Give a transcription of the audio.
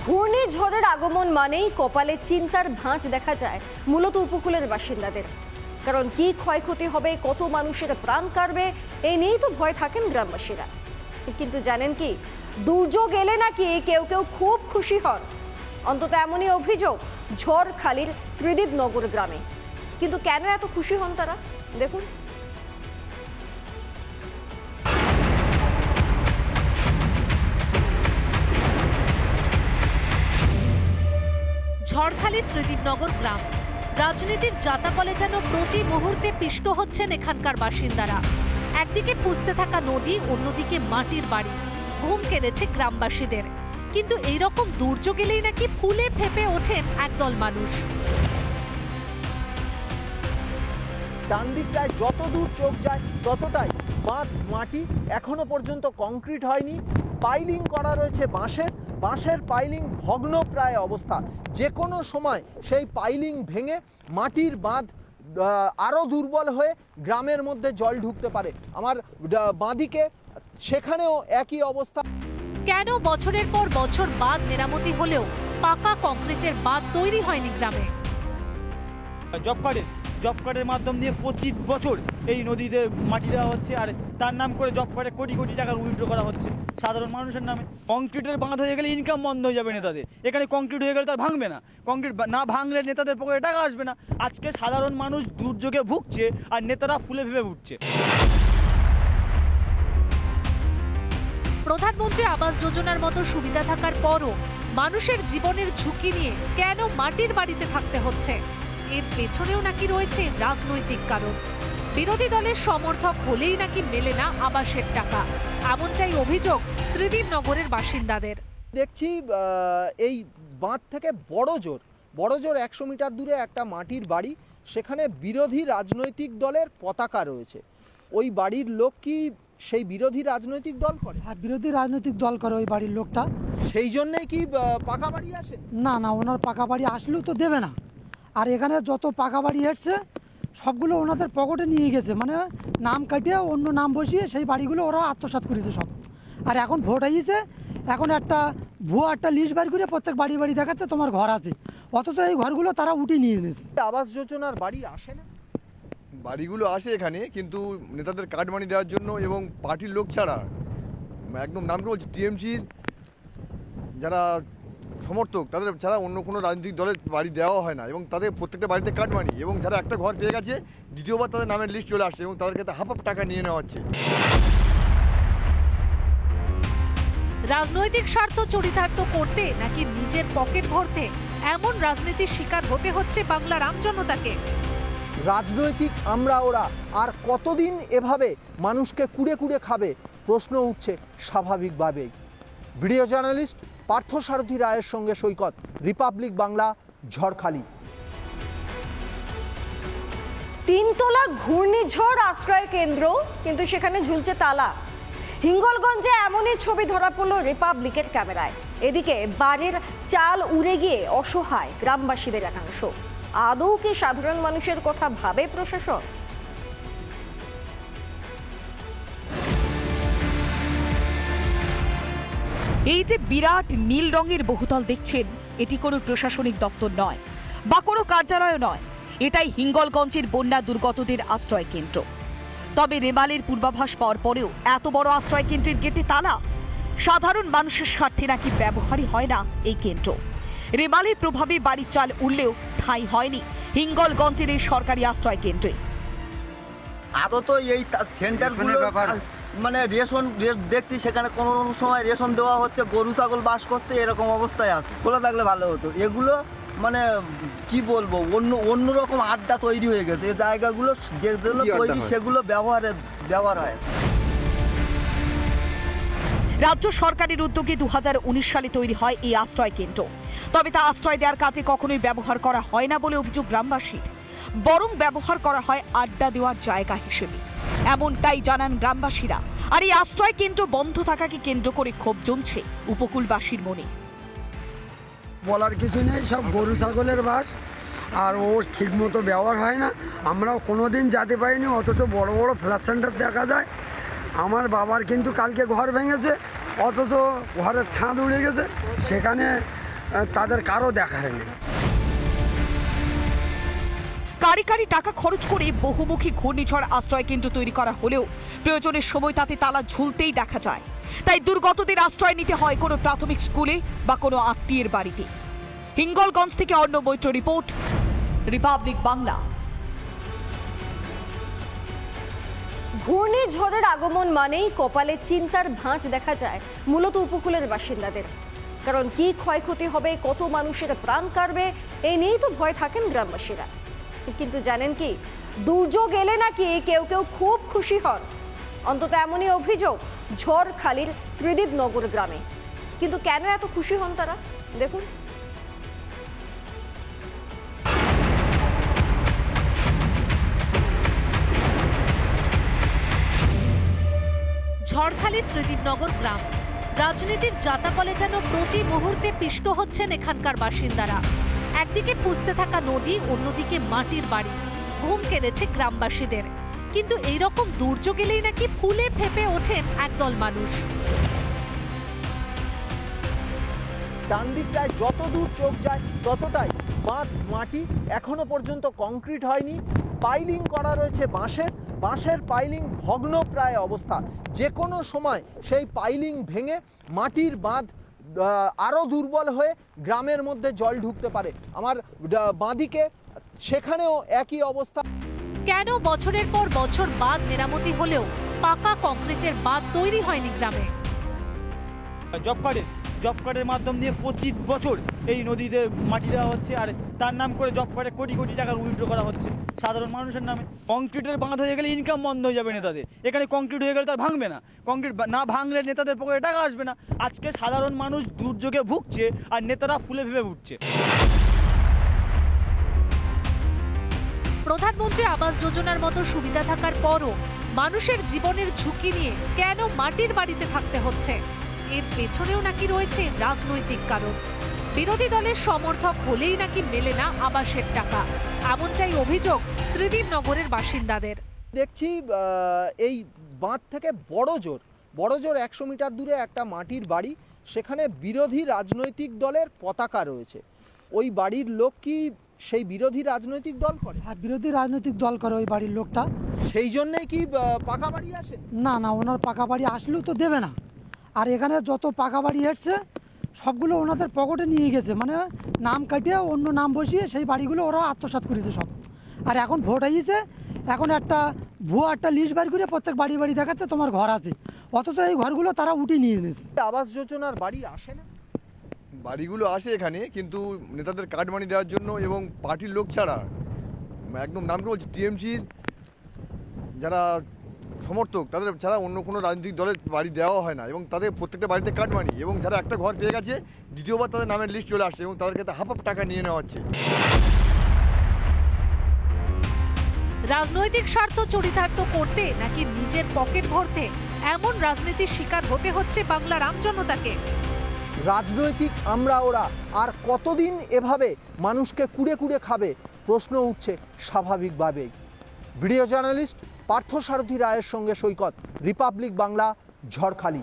ঘূর্ণিঝড়ের আগমন মানেই কপালে চিন্তার ভাঁজ দেখা যায় মূলত উপকূলের বাসিন্দাদের। কারণ কি ক্ষয়ক্ষতি হবে, কত মানুষের প্রাণ কাটবে, এই নিয়েই তো ভয় থাকেন গ্রামবাসীরা। কিন্তু জানেন কি, দুর্যোগ এলে নাকি কেউ কেউ খুব খুশি হন। অন্তত এমনই অভিযোগ ঝড়খালির ত্রিদীপ নগর গ্রামে। কিন্তু কেন এত খুশি হন তারা? দেখুন। ঝড়খালির ত্রিদীপনগর গ্রাম। রাজনীতির জাতাকলে যেন প্রতি মুহূর্তে পিষ্ট হচ্ছেন এখানকার বাসিন্দারা। একদিকে পুষতে থাকা নদী, অন্যদিকে মাটির বাড়ি। ঘুম কেড়েছে গ্রামবাসীদের। কিন্তু এইরকম দুর্যোগ এলেই নাকি ফুলে ফেপে ওঠেন একদল মানুষ। ডান দিকটায় যত দূর চোখ যায়, ততটাই মাটি এখনও পর্যন্ত কংক্রিট হয়নি। পাইলিং করা রয়েছে বাঁশের। বাঁশের পাইলিং ভগ্ন প্রায় অবস্থা। যে কোনো সময় সেই পাইলিং ভেঙে মাটির বাঁধ আরও দুর্বল হয়ে গ্রামের মধ্যে জল ঢুকতে পারে। আমার বাঁদিকে সেখানেও একই অবস্থা। কেন বছরের পর বছর বাঁধ মেরামতি হলেও পাকা কংক্রিটের বাঁধ তৈরি হয়নি গ্রামে? জব কার্ডের জব কার্ডের মাধ্যম দিয়ে প্রতি বছর এই নদীতে মাটি দেওয়া হচ্ছে আর তার নাম করে জব কার্ডে কোটি কোটি টাকা উইথড্র করা হচ্ছে। সাধারণ মানুষের নামে কংক্রিটের বাঁধ হয়ে গেলে ইনকাম বন্ধ হয়ে যাবে নেতাদের। এখানে কংক্রিট হয়ে গেলে তার ভাঙবে না। কংক্রিট না ভাঙলে নেতাদের পকেটে টাকা আসবে না। আজকে সাধারণ মানুষ দুর্যোগে ভুগছে আর নেতারা ফুলে ভেবে উঠছে। প্রধানমন্ত্রী আবাস যোজনার মতো সুবিধা থাকার পরও মানুষের জীবনের ঝুঁকি নিয়ে কেন মাটির বাড়িতে থাকতে হচ্ছে? এর পেছনেও নাকি রয়েছে রাজনৈতিক কারণ। বিরোধী দলের সমর্থক হলেই নাকি মেলে না আবাসের টাকা। এমনটাই অভিযোগ ত্রিদীপ নগরের বাসিন্দাদের। দেখছি এই বাঁধ থেকে বড় জোর বড় জোর একশো মিটার দূরে একটা মাটির বাড়ি সেখানে বিরোধী রাজনৈতিক দলের পতাকা রয়েছে। ওই বাড়ির লোক কি সেই বিরোধী রাজনৈতিক দল করে? আর বিরোধী রাজনৈতিক দল করে ওই বাড়ির লোকটা। সেই জন্যেই কি পাকা বাড়ি আসে? না না ওনার পাকা বাড়ি আসলেও তো দেবে না। আর এখানে যত পাকা বাড়ি এসছে সবগুলো ওনাদের পকেটে নিয়ে গেছে। মানে নাম কাটিয়ে অন্য নাম বসিয়ে সেই বাড়িগুলো ওরা আত্মসাৎ করেছে সব। আর এখন ভোট হয়েছে এখন একটা ভুয়া একটা লিস্ট বার করে প্রত্যেক বাড়ি বাড়ি দেখাচ্ছে তোমার ঘর আছে। অথচ এই ঘরগুলো তারা উঠিয়ে নিয়ে নিয়েছে আবাস যোজনার বাড়ি আসে না? বাড়িগুলো আসে এখানে কিন্তু নেতাদের কার্ড মানি দেওয়ার জন্য এবং পার্টির লোক ছাড়া একদম নাম করে বলছি টিএমসির যারা সমর্থক তাদের ছাড়া অন্য কোনো রাজনৈতিক দলের বাড়ি দেওয়া হয় না এবং তাদের প্রত্যেকটা বাড়িতে কার্ড মানি এবং যারা একটা ঘর পেয়ে গেছে দ্বিতীয়বার তাদের নামের লিস্ট চলে আসছে এবং তাদের কাছে হাফ হাফ টাকা নিয়ে নেওয়া হচ্ছে। রাজনৈতিক স্বার্থ চরিতার্থ করতে নাকি নিজের পকেট ভরতে? এমন রাজনীতির শিকার হতে হচ্ছে বাংলার আমজনতাকে। রাজনৈতিক আমরা ওরা আর কতদিন এভাবে মানুষকে কুড়ে কুড়ে খাবে? প্রশ্ন উঠছে স্বাভাবিকভাবেই। ভিডিও জার্নালিস্ট পার্থসারথী রায়ের সঙ্গে সৈকত, রিপাবলিক বাংলা, ঝড়খালি। তিনতলা ঘূর্ণিঝড় আশ্রয় কেন্দ্র, কিন্তু সেখানে ঝুলছে তালা। হিঙ্গলগঞ্জে এমনই ছবি ধরা পড়ল রিপাবলিকের ক্যামেরায়। এদিকে বাড়ির চাল উড়ে গিয়ে অসহায় গ্রামবাসীদের একাংশ। আদৌ কি সাধারণ মানুষের কথা ভাবে প্রশাসন? এই যে বিরাট নীল রঙের বহুতল দেখছেন এটি কোনো প্রশাসনিক দপ্তর নয় বা কোনো কার্যালয় নয়। এটাই হিঙ্গলগঞ্জের বন্যা দুর্গতদের আশ্রয় কেন্দ্র। তবে রেমালের পূর্বাভাস পাওয়ার পরেও এত বড় আশ্রয় কেন্দ্রের গেটে তালা? সাধারণ মানুষের স্বার্থে নাকি ব্যবহারই হয় না এই কেন্দ্র? রেমালের প্রভাবে বাড়ির চাল উঠলেও ঠাঁই হয়নি হিঙ্গলগঞ্জের এই সরকারি আশ্রয় কেন্দ্রে। আদত এই তা- সেন্টারগুলো মানে রেশন দেখছি সেখানে কোনো কোনো সময় রেশন দেওয়া হচ্ছে গরু ছাগল বাস করছে এরকম অবস্থায় আছে। খোলা থাকলে ভালো হতো। এগুলো মানে কি বলব অন্য অন্যরকম আড্ডা তৈরি হয়ে গেছে। এই জায়গাগুলো যেগুলো তৈরি সেগুলো ব্যবহারে ব্যবহার হয়। রাজ্য সরকারের উদ্যোগে দু হাজার উনিশ সালে তৈরি হয় এই আশ্রয় কেন্দ্র। তবে তা আশ্রয় দেওয়ার কাজে কখনোই ব্যবহার করা হয় না বলে অভিযোগ গ্রামবাসীর। বরং ব্যবহার করা হয় আড্ডা দেওয়ার জায়গা হিসেবে। এমনটাই জানান গ্রামবাসীরা। আর এই আশ্রয় কেন্দ্র বন্ধ থাকাকে কেন্দ্র করে ক্ষোভ জমছে উপকূলবাসীর মনে। বলার কিছু নেই, সব গরু ছাগলের বাস। আর ও ঠিক মতো ব্যবহার হয় না। আমরাও কোনো দিন যেতে পারিনি, অথচ বড় বড় ফ্ল্যাট সেন্টার দেখা যায়। আমার বাবার কিন্তু কালকে ঘর ভেঙেছে, অথচ ঘরের ছাদ উড়ে গেছে। সেখানে তাদের কারও দেখার নেই। কারি কারি টাকা খরচ করে বহুমুখী ঘূর্ণিঝড় আশ্রয় কেন্দ্র তৈরি করা হলেও প্রয়োজনের সময় তাতে তালা ঝুলতেই দেখা যায়। তাই দুর্গতদের আশ্রয় নিতে হয় কোনো প্রাথমিক স্কুলে বা কোনো আত্মীয়ের বাড়িতে। হিঙ্গলগঞ্জ থেকে অন্য মৈত্র রিপোর্ট, রিপাবলিক বাংলা। ঘূর্ণিঝড়ের আগমন মানেই কপালে চিন্তার ভাঁজ দেখা যায় মূলত উপকূলের বাসিন্দাদের। কারণ কি ক্ষয়ক্ষতি হবে, কত মানুষের প্রাণ কাটবে এই নিয়েই তো ভয় থাকেন গ্রামবাসীরা। কিন্তু জানেন কি, দুর্যোগ এলে নাকি কেউ কেউ খুব খুশি হন। অন্তত এমনই অভিযোগ ঝড়খালির ত্রিদীপ নগর গ্রামে। কিন্তু কেন এত খুশি হন তারা? দেখুন। ঝড়খালির ত্রিদীপনগর গ্রাম। রাজনীতির জাতাকলে যেন প্রতি মুহূর্তে পিষ্ট হচ্ছেন এখানকার বাসিন্দারা। একদিকে পুষতে থাকা নদী, অন্যদিকে মাটির বাড়ি। ঘুম কেড়েছে গ্রামবাসীদের। কিন্তু এইরকম দুর্যোগ এলেই নাকি ফুলে ফেপে ওঠেন একদল মানুষ। ডান দিকটায় যত দূর চোখ যায়, ততটাই বাঁধ, মাটি এখনও পর্যন্ত কংক্রিট হয়নি। পাইলিং করা রয়েছে বাঁশের। বাঁশের পাইলিং ভগ্ন প্রায় অবস্থা। যে কোনো সময় সেই পাইলিং ভেঙে মাটির বাঁধ আরও দুর্বল হয়ে গ্রামের মধ্যে জল ঢুকতে পারে। আমার বাঁদিকে সেখানেও একই অবস্থা। কেন বছরের পর বছর বাঁধ মেরামতি হলেও পাকা কংক্রিটের বাঁধ তৈরি হয়নি গ্রামে? জব কার্ডের জব কার্ডের মাধ্যম দিয়ে পঁচিশ বছর এই নদীতে মাটি দেওয়া হচ্ছে আর তার নাম করে জব কার্ডে কোটি কোটি টাকা উইথড্র করা হচ্ছে। সাধারণ মানুষের নামে কংক্রিটের বাঁধ হয়ে গেলে ইনকাম বন্ধ হয়ে যাবে নেতাদের। এখানে কংক্রিট হয়ে গেলে তার ভাঙবে না। কংক্রিট না ভাঙলে নেতাদের পকেটে টাকা আসবে না। আজকে সাধারণ মানুষ দুর্যোগে ভুগছে আর নেতারা ফুলে ভেবে উঠছে। প্রধানমন্ত্রী আবাস যোজনার মতো সুবিধা থাকার পরও মানুষের জীবনের ঝুঁকি নিয়ে কেন মাটির বাড়িতে থাকতে হচ্ছে? এর পেছনেও নাকি রয়েছে রাজনৈতিক কারণ। বিরোধী দলের সমর্থক হলেই নাকি মেলে না আবাসের টাকা। এমনটাই অভিযোগ ত্রিদীপ নগরের বাসিন্দাদের। দেখছি এই বাঁধ থেকে বড় জোর বড় জোর একশো মিটার দূরে একটা মাটির বাড়ি সেখানে বিরোধী রাজনৈতিক দলের পতাকা রয়েছে। ওই বাড়ির লোক কি সেই বিরোধী রাজনৈতিক দল করে? আর বিরোধী রাজনৈতিক দল করে ওই বাড়ির লোকটা। সেই জন্যেই কি পাকা বাড়ি আসে? না না ওনার পাকা বাড়ি আসলেও তো দেবে না। আর এখানে যত পাকা বাড়ি এসছে সবগুলো ওনাদের পকেটে নিয়ে গেছে। মানে নাম কাটিয়ে অন্য নাম বসিয়ে সেই বাড়িগুলো ওরা আত্মসাৎ করেছে সব। আর এখন ভোট হয়েছে এখন একটা ভুয়া একটা লিস্ট বার করে প্রত্যেক বাড়ি বাড়ি দেখাচ্ছে তোমার ঘর আছে। অথচ এই ঘরগুলো তারা উঠিয়ে নিয়ে নিয়েছে আবাস যোজনার বাড়ি আসে না? বাড়িগুলো আসে এখানে কিন্তু নেতাদের কার্ড মানি দেওয়ার জন্য এবং পার্টির লোক ছাড়া একদম নাম করে বলছি টিএমসির যারা সমর্থক তাদের ছাড়া অন্য কোনো রাজনৈতিক দলের বাড়ি দেওয়া হয় না এবং তাদের প্রত্যেকটা বাড়িতে কার্ড মানি এবং যারা একটা ঘর পেয়ে গেছে দ্বিতীয়বার তাদের নামের লিস্ট চলে আসছে এবং তাদের কাছে হাফ হাফ টাকা নিয়ে নেওয়া হচ্ছে। রাজনৈতিক স্বার্থ চরিতার্থ করতে নাকি নিজের পকেট ভরতে? এমন রাজনীতির শিকার হতে হচ্ছে বাংলার আমজনতাকে। রাজনৈতিক আমরা ওরা আর কতদিন এভাবে মানুষকে কুড়ে কুড়ে খাবে? প্রশ্ন উঠছে স্বাভাবিকভাবেই। ভিডিও জার্নালিস্ট পার্থ সারথী রায়ের সঙ্গে সৈকত রিপাবলিক বাংলা ঝড়খালি।